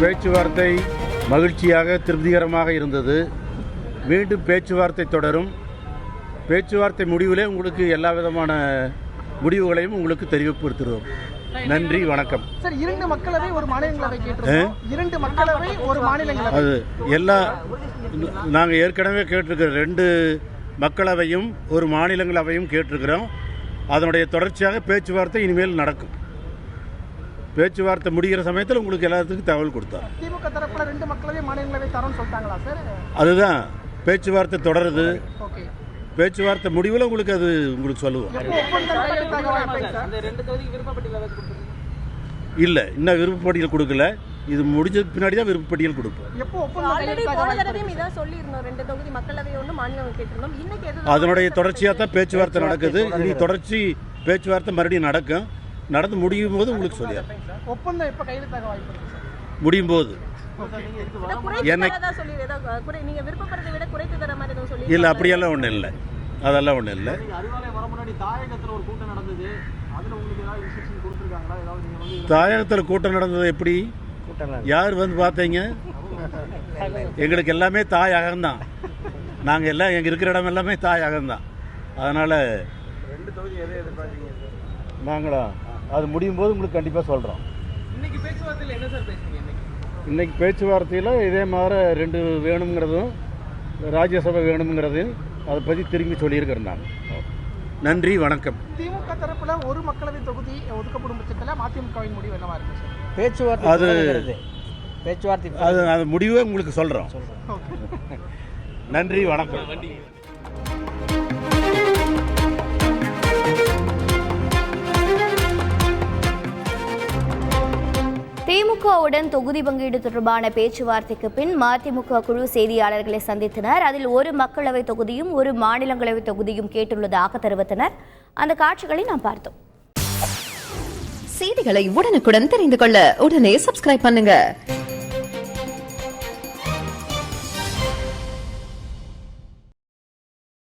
பேச்சுவார்த்தை மகிழ்ச்சியாக திருப்திகரமாக இருந்தது. மீண்டும் பேச்சுவார்த்தை தொடரும். பேச்சுவார்த்தை முடிவிலே உங்களுக்கு எல்லா விதமான முடிவுகளையும் உங்களுக்கு தெரிவிப்படுத்துகிறோம் நன்றி வணக்கம். சார் இரண்டு மக்களவை ஒரு மாநிலங்களவை கேட்டிருக்கோம். இரண்டு மக்களவை ஒரு மாநிலங்களவை. அது எல்லா நாங்கள் ஏற்கனவே கேட்டிருக்கிற ரெண்டு மக்களவையும் ஒரு மாநிலங்களவையும் கேட்டிருக்கிறோம். அதனுடைய தொடர்ச்சியாக பேச்சுவார்த்தை இனிமேல் நடக்கும். பேச்சுவார்த்தை முடிகிற சமயத்தில் உங்களுக்கு எல்லாத்துக்கும் தகவல் கொடுத்தார் திமுக தரப்புல ரெண்டு மக்களவை மாநிலங்களவை தரோம்னு சொல்லிட்டாங்களா சார்? அதுதான். பேச்சுவார்த்தை தொடருது. பேச்சுவார்த்தை முடிவில் உங்களுக்கு அது உங்களுக்கு சொல்லுவோம். இல்லை இன்னும் விருப்பப்பட்டியல் கொடுக்கல. இது முடிஞ்சதுக்கு பின்னாடி தான் விருப்பப்பட்டியல் கொடுப்போம். அதனுடைய தொடர்ச்சியாக தான் பேச்சுவார்த்தை நடக்குது. இனி தொடர்ச்சி பேச்சுவார்த்தை மறுபடியும் நடக்கும். நடந்து முடியும் போது உங்களுக்கு சொல்லிடுறேன். முடியும் போது. இல்லை அப்படியெல்லாம் ஒன்றும் இல்லை. அதெல்லாம் ஒன்றும் இல்லை. அறிவாலயம் வர முன்னாடி தாயகத்துல ஒரு கூட்டம் நடந்தது. அதுல உங்களுக்கு ஏதாவது இன்ஸ்ட்ரக்ஷன் கொடுத்துருக்காங்களா? ஏதாவது நீங்க வந்து தாயகத்தில் கூட்டம் நடந்தது எப்படி? யார் வந்து பார்த்தீங்க? எங்களுக்கு எல்லாமே தாயகம் தான் நாங்கள் எல்லாம் எங்கள் இருக்கிற இடம் எல்லாமே தாயகம் தான் அதனால் நாங்களா? அது முடியும் போது உங்களுக்கு கண்டிப்பாக சொல்கிறோம் இன்னைக்கு பேச்சுவார்த்தையில் என்ன சார் பேசுறீங்க இன்னைக்கு? இன்னைக்கு பேச்சுவார்த்தையில் இதே மாதிரி ரெண்டு வேணுங்கிறதும் ராஜ்யசபை வேணுங்கிறதையும் அதை பற்றி திரும்பி சொல்லியிருக்கிறேன் நான். நன்றி வணக்கம். திமுக தரப்புல ஒரு மக்களவை தொகுதி ஒதுக்கப்படும் பட்சத்தில் மதிமுகவின் முடிவு என்னவா இருக்கு சார்? பேச்சுவார்த்தை அது-. பேச்சுவார்த்தை அது அது முடிவே உங்களுக்கு சொல்கிறோம் நன்றி வணக்கம். திமுகவுடன் தொகுதி பங்கீடு தொடர்பான பேச்சுவார்த்தைக்கு பின் மதிமுக குழு செய்தியாளர்களை சந்தித்தனர். அதில் ஒரு மக்களவை தொகுதியும் ஒரு மாநிலங்களவை தொகுதியும் கேட்டுள்ளதாக தெரிவித்தனர். அந்த காட்சிகளை நாம் பார்த்தோம். செய்திகளை உடனுக்குடன் தெரிந்து கொள்ள உடனே சப்ஸ்கிரைப் பண்ணுங்க.